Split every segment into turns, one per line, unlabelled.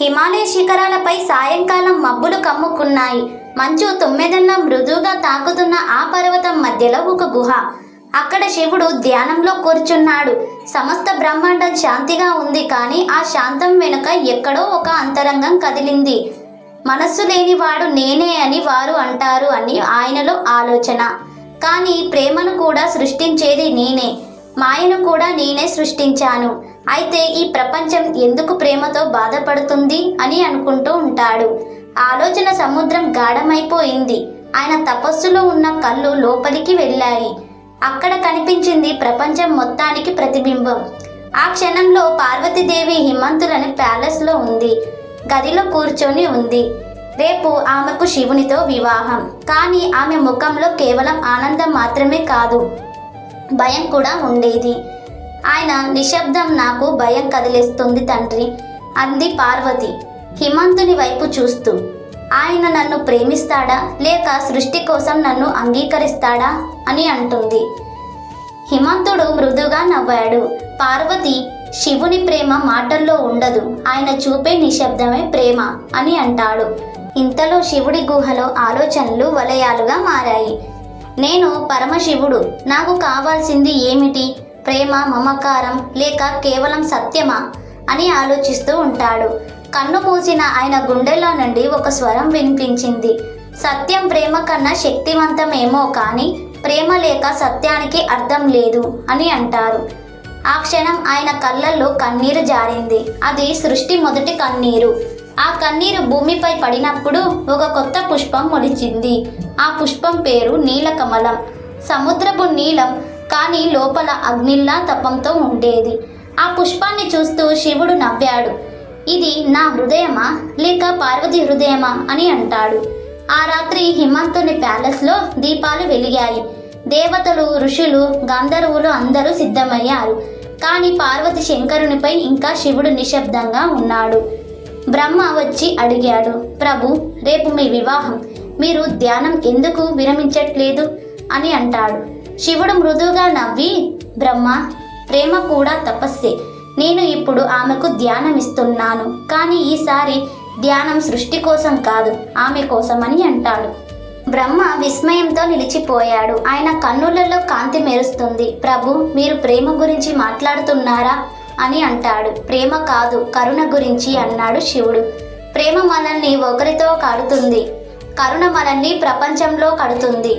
హిమాలయ శిఖరాలపై సాయంకాలం మబ్బులు కమ్ముకున్నాయి. మంచు తొమ్మిదన్న మృదువుగా తాకుతున్న ఆ పర్వతం మధ్యలో ఒక గుహ. అక్కడ శివుడు ధ్యానంలో కూర్చున్నాడు. సమస్త బ్రహ్మాండం శాంతిగా ఉంది కానీ ఆ శాంతం వెనుక ఎక్కడో ఒక అంతరంగం కదిలింది. మనస్సు లేనివాడు నేనే అని వారు అంటారు అని ఆయనలో ఆలోచన. కానీ ప్రేమను కూడా సృష్టించేది నేనే. మాయను కూడా నేనే సృష్టించాను. అయితే ఈ ప్రపంచం ఎందుకు ప్రేమతో బాధపడుతుంది అని అనుకుంటూ ఉంటాడు. ఆలోచన సముద్రం గాఢమైపోయింది. ఆయన తపస్సులో ఉన్న కళ్ళు లోపలికి వెళ్ళాయి. అక్కడ కనిపించింది ప్రపంచం మొత్తానికి ప్రతిబింబం. ఆ క్షణంలో పార్వతీదేవి హిమంతులని ప్యాలెస్లో ఉంది. గదిలో కూర్చొని ఉంది. రేపు ఆమెకు శివునితో వివాహం. కానీ ఆమె ముఖంలో కేవలం ఆనందం మాత్రమే కాదు. భయం కూడా ఉండేది. ఆయన నిశ్శబ్దం నాకు భయం కదిలేస్తుంది తండ్రి అంది పార్వతి. హిమంతుని వైపు చూస్తూ ఆయన నన్ను ప్రేమిస్తాడా? లేక సృష్టి కోసం నన్ను అంగీకరిస్తాడా? అని అంటుంది. హిమంతుడు మృదుగా నవ్వాడు. పార్వతి శివుని ప్రేమ మాటల్లో ఉండదు. ఆయన చూపే నిశ్శబ్దమే ప్రేమ అని అంటాడు. ఇంతలో శివుడి గుహలో ఆలోచనలు వలయాలుగా మారాయి. నేను పరమశివుడు. నాకు కావాల్సింది ఏమిటి? ప్రేమ మమకారం లేక కేవలం సత్యమా అని ఆలోచిస్తూ ఉంటాడు. కన్ను మూసిన ఆయన గుండెలో నుండి ఒక స్వరం వినిపించింది. సత్యం ప్రేమ కన్నా శక్తివంతమేమో కానీ ప్రేమ లేక సత్యానికి అర్థం లేదు అని అంటారు. ఆ క్షణం ఆయన కళ్ళల్లో కన్నీరు జారింది. అది సృష్టి మొదటి కన్నీరు. ఆ కన్నీరు భూమిపై పడినప్పుడు ఒక కొత్త పుష్పం మొలిచింది. ఆ పుష్పం పేరు నీలకమలం. సముద్రపు నీలం కానీ లోపల అగ్నిల్లా తపంతో ఉండేది. ఆ పుష్పాన్ని చూస్తూ శివుడు నవ్వాడు. ఇది నా హృదయమా? లేక పార్వతి హృదయమా? అని అంటాడు. ఆ రాత్రి హిమంతుని ప్యాలెస్లో దీపాలు వెలిగాయి. దేవతలు ఋషులు గంధర్వులు అందరూ సిద్ధమయ్యారు. కానీ పార్వతి శంకరునిపై ఇంకా శివుడు నిశ్శబ్దంగా ఉన్నాడు. బ్రహ్మ వచ్చి అడిగాడు ప్రభు రేపు మీ వివాహం. మీరు ధ్యానం ఎందుకు విరమించట్లేదు? అని అంటాడు. శివుడు మృదువుగా నవ్వి బ్రహ్మ ప్రేమ కూడా తపస్సే. నేను ఇప్పుడు ఆమెకు ధ్యానం ఇస్తున్నాను కానీ ఈసారి ధ్యానం సృష్టి కోసం కాదు ఆమె కోసమని అంటాడు. బ్రహ్మ విస్మయంతో నిలిచిపోయాడు. ఆయన కన్నులలో కాంతి మెరుస్తుంది. ప్రభు మీరు ప్రేమ గురించి మాట్లాడుతున్నారా? అని అంటాడు. ప్రేమ కాదు కరుణ గురించి అన్నాడు శివుడు. ప్రేమ మనల్ని ఒకరితో కడుతుంది. కరుణ మనల్ని ప్రపంచంలో కడుతుంది.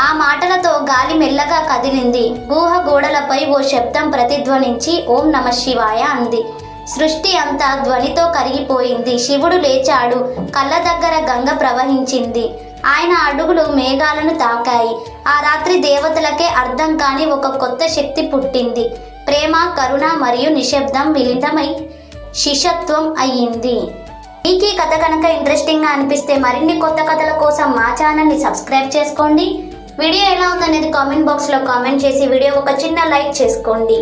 ఆ మాటలతో గాలి మెల్లగా కదిలింది. గుహ గోడలపై ఓ శబ్దం ప్రతిధ్వనించి ఓం నమ శివాయ అంది. సృష్టి అంతా ధ్వనితో కరిగిపోయింది. శివుడు లేచాడు. కళ్ళ దగ్గర గంగ ప్రవహించింది. ఆయన అడుగులు మేఘాలను తాకాయి. ఆ రాత్రి దేవతలకే అర్థం కాని ఒక కొత్త శక్తి పుట్టింది. ప్రేమ కరుణ మరియు నిశ్శబ్దం మిళితమై శిషత్వం అయ్యింది. మీకు ఈ కథ కనుక ఇంట్రెస్టింగ్గా అనిపిస్తే మరిన్ని కొత్త కథల కోసం మా ఛానల్ని సబ్స్క్రైబ్ చేసుకోండి. వీడియో ఎలా ఉందనేది కామెంట్ బాక్స్లో కామెంట్ చేసి వీడియో ఒక చిన్న లైక్ చేసుకోండి.